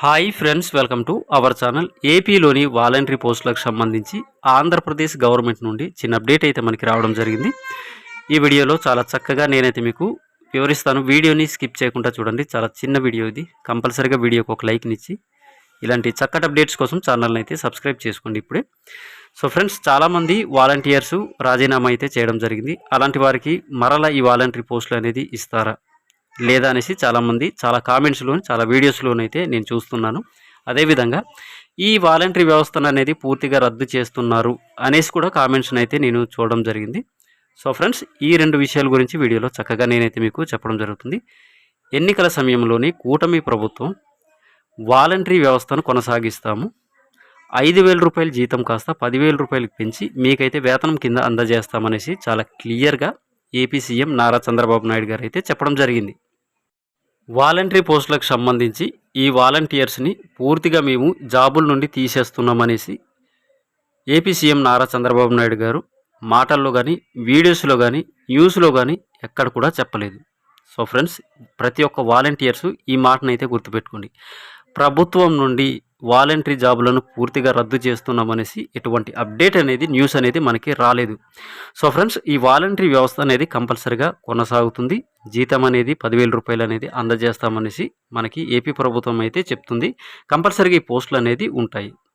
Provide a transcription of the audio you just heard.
Hi friends welcome to our channel. ఏపీలోని voluntary పోస్టులకు సంబంధించి ఆంధ్రప్రదేశ్ గవర్నమెంట్ నుండి చిన్న అప్డేట్ అయితే మనకి రావడం జరిగింది. ఈ వీడియోలో చాలా చక్కగా నేనైతే మీకు వివరిస్తాను. వీడియోని స్కిప్ చేయకుండా చూడండి. చాలా చిన్న వీడియో ఇది. కంపల్సరీగా వీడియోకి ఒక లైక్నిచ్చి ఇలాంటి చక్కటి అప్డేట్స్ కోసం ఛానల్ని అయితే సబ్స్క్రైబ్ చేసుకోండి ఇప్పుడే. సో ఫ్రెండ్స్ చాలామంది వాలంటీర్స్ రాజీనామా అయితే చేయడం జరిగింది. అలాంటి వారికి మరలా ఈ వాలంటరీ పోస్టులు అనేది ఇస్తారా? లేదా అనేసి చాలామంది చాలా కామెంట్స్లోని చాలా వీడియోస్లోనైతే నేను చూస్తున్నాను. అదేవిధంగా ఈ వాలంటరీ వ్యవస్థను అనేది పూర్తిగా రద్దు చేస్తున్నారు అనేసి కూడా కామెంట్స్ని అయితే నేను చూడడం జరిగింది. సో ఫ్రెండ్స్ ఈ రెండు విషయాల గురించి వీడియోలో చక్కగా నేనైతే మీకు చెప్పడం జరుగుతుంది. ఎన్నికల సమయంలోని కూటమి ప్రభుత్వం వాలంటరీ వ్యవస్థను కొనసాగిస్తాము. ఐదు వేల రూపాయల జీతం కాస్త పదివేల రూపాయలకు పెంచి మీకైతే వేతనం కింద అందజేస్తామనేసి చాలా క్లియర్గా ఏపీ సీఎం నారా చంద్రబాబు నాయుడు గారు అయితే చెప్పడం జరిగింది. వాలంటరీ పోస్టులకు సంబంధించి ఈ వాలంటీర్స్ని పూర్తిగా మేము జాబుల నుండి తీసేస్తున్నామనేసి ఏపీ సీఎం నారా చంద్రబాబు నాయుడు గారు మాటల్లో కానీ వీడియోస్లో కానీ న్యూస్లో కానీ ఎక్కడ కూడా చెప్పలేదు. సో ఫ్రెండ్స్ ప్రతి ఒక్క వాలంటీర్స్ ఈ మాటనైతే గుర్తుపెట్టుకోండి. ప్రభుత్వం నుండి వాలంటరీ జాబులను పూర్తిగా రద్దు చేస్తున్నామనేసి ఎటువంటి అప్డేట్ అనేది న్యూస్ అనేది మనకి రాలేదు. సో ఫ్రెండ్స్ ఈ వాలంటరీ వ్యవస్థ అనేది కంపల్సరిగా కొనసాగుతుంది. జీతం అనేది పదివేల రూపాయలు అనేది అందజేస్తామనేసి మనకి ఏపీ ప్రభుత్వం అయితే చెప్తుంది. కంపల్సరిగా ఈ పోస్టులు అనేది ఉంటాయి.